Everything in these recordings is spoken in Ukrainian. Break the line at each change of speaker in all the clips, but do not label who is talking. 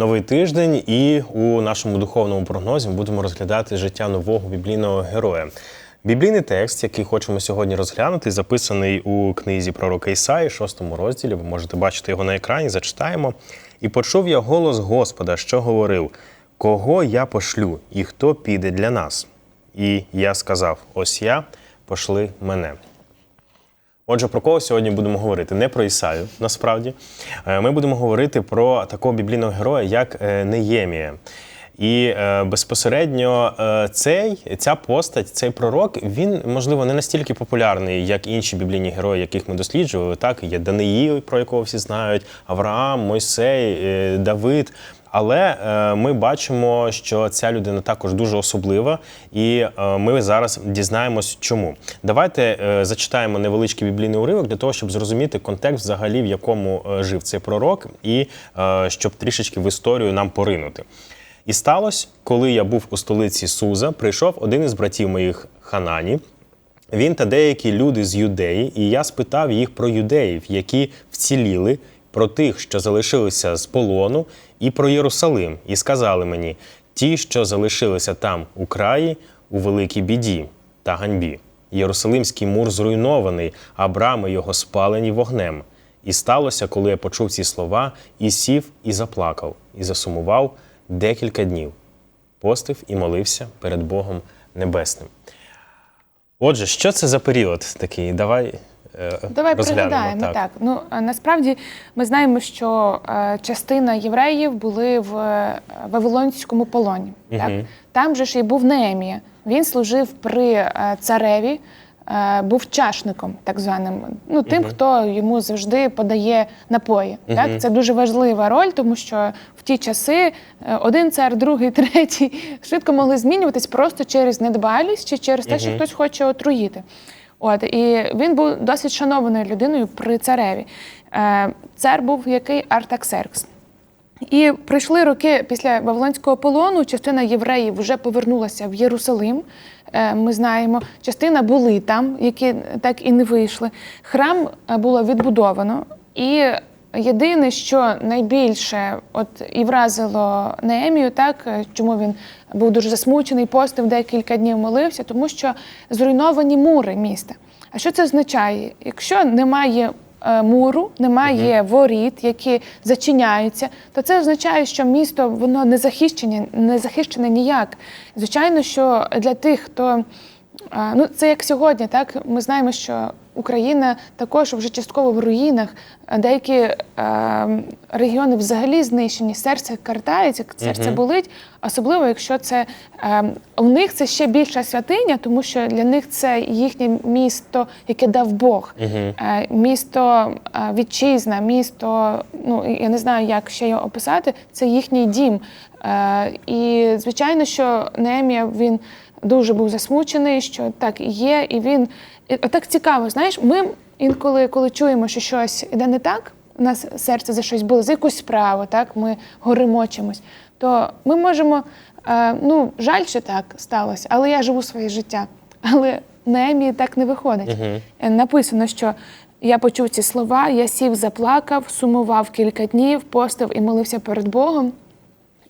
Новий тиждень, і у нашому духовному прогнозі ми будемо розглядати життя нового біблійного героя. Біблійний текст, який хочемо сьогодні розглянути, записаний у книзі пророка Ісаї, шостому розділі. Ви можете бачити його на екрані, зачитаємо. І почув я голос Господа, що говорив: Кого я пошлю, і хто піде для нас? І я сказав: Ось я, пошли мене. Отже, про кого сьогодні будемо говорити? Не про Ісаю, насправді. Е, Ми будемо говорити про такого біблійного героя, як е, Неємія. І е, безпосередньо цей, ця постать, цей пророк, він, можливо, не настільки популярний, як інші біблійні герої, яких ми досліджували. Так, є Даниїл, про якого всі знають, Авраам, Мойсей, Давид. Але е, ми бачимо, що ця людина також дуже особлива, і е, ми зараз дізнаємось, чому. Давайте е, зачитаємо невеличкий біблійний уривок для того, щоб зрозуміти контекст, взагалі, в якому е, жив цей пророк, і е, щоб трішечки в історію нам поринути. І сталося, коли я був у столиці Суза, прийшов один із братів моїх Ханані, він та деякі люди з юдеї, і я спитав їх про юдеїв, які вціліли, про тих, що залишилися з полону, і про Єрусалим, і сказали мені: ті, що залишилися там у краї, у великій біді та ганьбі. Єрусалимський мур зруйнований, а брами його спалені вогнем. І сталося, коли я почув ці слова, і сів, і заплакав, і засумував декілька днів. Постив і молився перед Богом Небесним. Отже, що це за період такий? Давай. Е,
Давай
розглянемо.
пригадаємо так. Ну насправді ми знаємо, що е, частина євреїв були в е, Вавилонському полоні. Так там же ж і був Неемія. Він служив при е, цареві, е, був чашником, так званим. Ну тим, хто йому завжди подає напої. Так це дуже важлива роль, тому що в ті часи е, один цар, другий, третій швидко могли змінюватись просто через недбалість чи через те, що хтось хоче отруїти. От і він був досить шанованою людиною при цареві. Е, цар був який Артаксеркс. І прийшли роки після Вавилонського полону. Частина євреїв вже повернулася в Єрусалим. е, Ми знаємо, частина були там, які так і не вийшли. Храм е, було відбудовано. І єдине, що найбільше от і вразило Неемію, так е, чому він був дуже засмучений, постив декілька днів молився, тому що зруйновані мури міста. А що це означає? Якщо немає е, муру, немає воріт, які зачиняються, то це означає, що місто воно не захищене, не захищене ніяк. Звичайно, що для тих, хто ну це як сьогодні, так ми знаємо, що Україна також вже частково в руїнах. Деякі е, регіони взагалі знищені, серце картається, серце болить, особливо якщо це е, у них це ще більша святиня, тому що для них це їхнє місто, яке дав Бог, е, місто е, вітчизна, місто. Ну я не знаю, як ще його описати. Це їхній дім. Е, і звичайно, що Неемія він дуже був засмучений, що так і є, і він і так цікаво. Знаєш, ми інколи, коли чуємо, що щось іде не так, у нас серце за щось було, за якусь справу, так ми горимо чимось, то ми можемо. е, ну, жаль, що так сталося, але я живу своє життя. Але Неемії так не виходить. Е, Написано, що я почув ці слова, я сів, заплакав, сумував кілька днів, постив і молився перед Богом.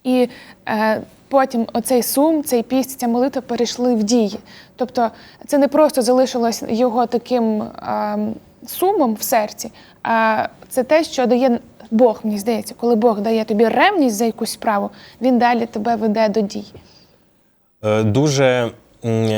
І е, потім оцей сум, цей піст, ця молитва перейшли в дії. Тобто це не просто залишилось його таким е, сумом в серці, а це те, що дає Бог, мені здається, коли Бог дає тобі ревність за якусь справу, він далі тебе веде до дій.
Е, Дуже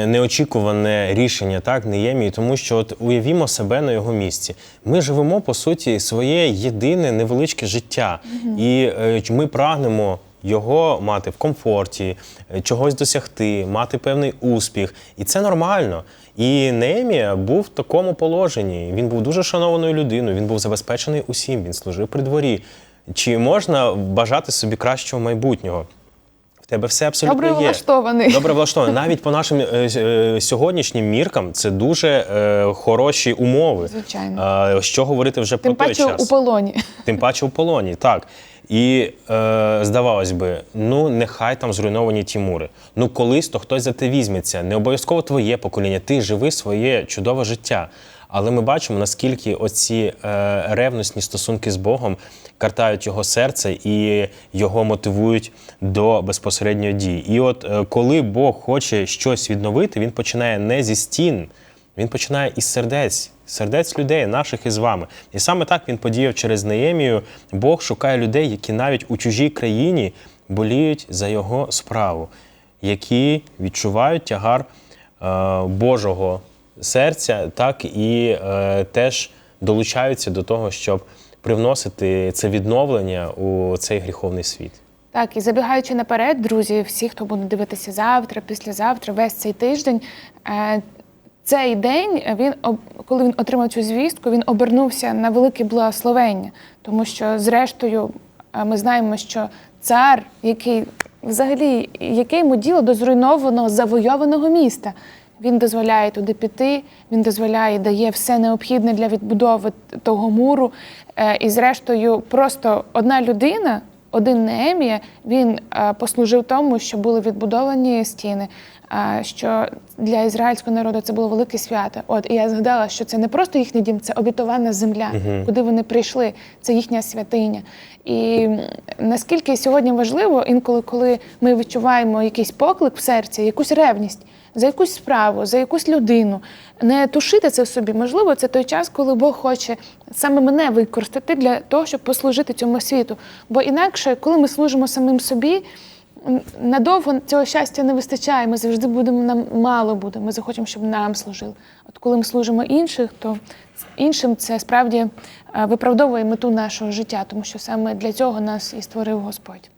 неочікуване рішення, так, Неємії, тому що от уявімо себе на його місці. Ми живемо, по суті, своє єдине невеличке життя. І е, ми прагнемо його мати в комфорті, е, чогось досягти, мати певний успіх. І це нормально. І Неемія був в такому положенні. Він був дуже шанованою людиною, він був забезпечений усім, він служив при дворі. Чи можна бажати собі кращого майбутнього? В тебе все абсолютно
Добре
є.
влаштований.
Добре влаштований. Навіть по нашим е, е, сьогоднішнім міркам це дуже е, хороші умови.
Звичайно.
А, що говорити вже
Тим
про той
паче
час?
у полоні.
Тим паче у полоні, так. І е, здавалось би, ну нехай там зруйновані ті мури. Ну колись то хтось за те візьметься. Не обов'язково твоє покоління, ти живи своє чудове життя. Але ми бачимо, наскільки оці е, ревностні стосунки з Богом картають його серце і його мотивують до безпосередньої дії. І от е, коли Бог хоче щось відновити, він починає не зі стін, він починає із сердець, сердець людей, наших із вами. І саме так він подіяв через Неємію. Бог шукає людей, які навіть у чужій країні боліють за його справу, які відчувають тягар е, Божого серця, так і е, теж долучаються до того, щоб привносити це відновлення у цей гріховний світ.
Так, і забігаючи наперед, друзі, всі, хто буде дивитися завтра, післязавтра, весь цей тиждень. е, Цей день він коли він отримав цю звістку, він обернувся на велике благословення, тому що, зрештою, е, ми знаємо, що цар, який взагалі яке йому діло до зруйнованого завойованого міста. Він дозволяє туди піти, він дозволяє, дає все необхідне для відбудови того муру. Е, І, зрештою, просто одна людина, один Неемія, він е, послужив тому, що були відбудовані стіни. е, Що для ізраїльського народу це було велике свято. От і я згадала, що це не просто їхній дім, це обітована земля, куди вони прийшли. Це їхня святиня. І наскільки сьогодні важливо, інколи, коли ми відчуваємо якийсь поклик в серці, якусь ревність за якусь справу, за якусь людину, не тушити це в собі. Можливо, це той час, коли Бог хоче саме мене використати для того, щоб послужити цьому світу. Бо інакше, коли ми служимо самим собі. Надовго цього щастя не вистачає. Ми завжди будемо нам мало буде. Ми захочемо, щоб нам служили. От коли ми служимо інших, то іншим це справді е, виправдовує мету нашого життя, тому що саме для цього нас і створив Господь.